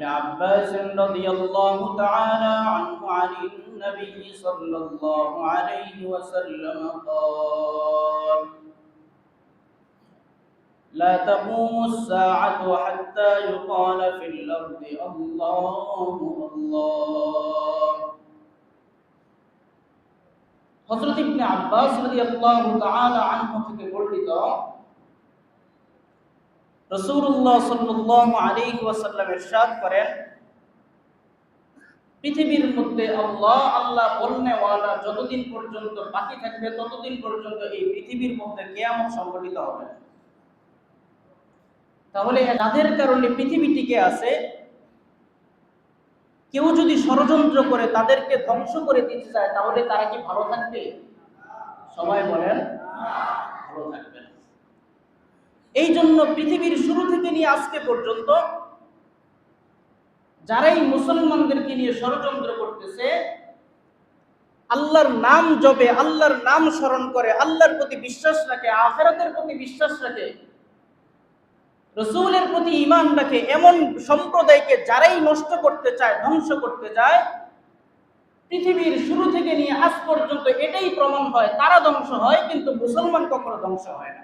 ابن عباس رضي الله تعالى عنه عن النبي صلى الله عليه وسلم قال لا تقوم الساعة حتى يقال في الأرض الله الله হযরত ইবনে আব্বাস রাদিয়াল্লাহু তাআলা আনহু থেকে বর্ণিত আলাইহি ওয়াসাল্লাম ইরশাদ করেন, পৃথিবীর মধ্যে আল্লাহ আল্লাহ যতদিন পর্যন্ত বাকি থাকবে, ততদিন পর্যন্ত এই পৃথিবীর মধ্যে কিয়ামত সংঘটিত হবে তাহলে যাদের কারণে পৃথিবী টিকে আছে কেউ যদি ষড়যন্ত্র করে তাদেরকে ধ্বংস করে দিতে চায়, তাহলে তারা কি ভালো থাকবে সবাই বলেন। এই জন্য পৃথিবীর শুরু থেকে নিয়ে আজকে পর্যন্ত যারাই মুসলমানদেরকে নিয়ে ষড়যন্ত্র করতেছে, আল্লাহর নাম জপে, আল্লাহর নাম স্মরণ করে, আল্লাহর প্রতি বিশ্বাস রাখে, আখেরাতের প্রতি বিশ্বাস রাখে, রসুলের প্রতি ইমান রাখে, এমন সম্প্রদায়কে যারাই নষ্ট করতে চায়, ধ্বংস করতে চায়, পৃথিবীর শুরু থেকে নিয়ে আজ পর্যন্ত এটাই প্রমাণ হয়, তারা ধ্বংস হয়, কিন্তু মুসলমান কখনো ধ্বংস হয় না।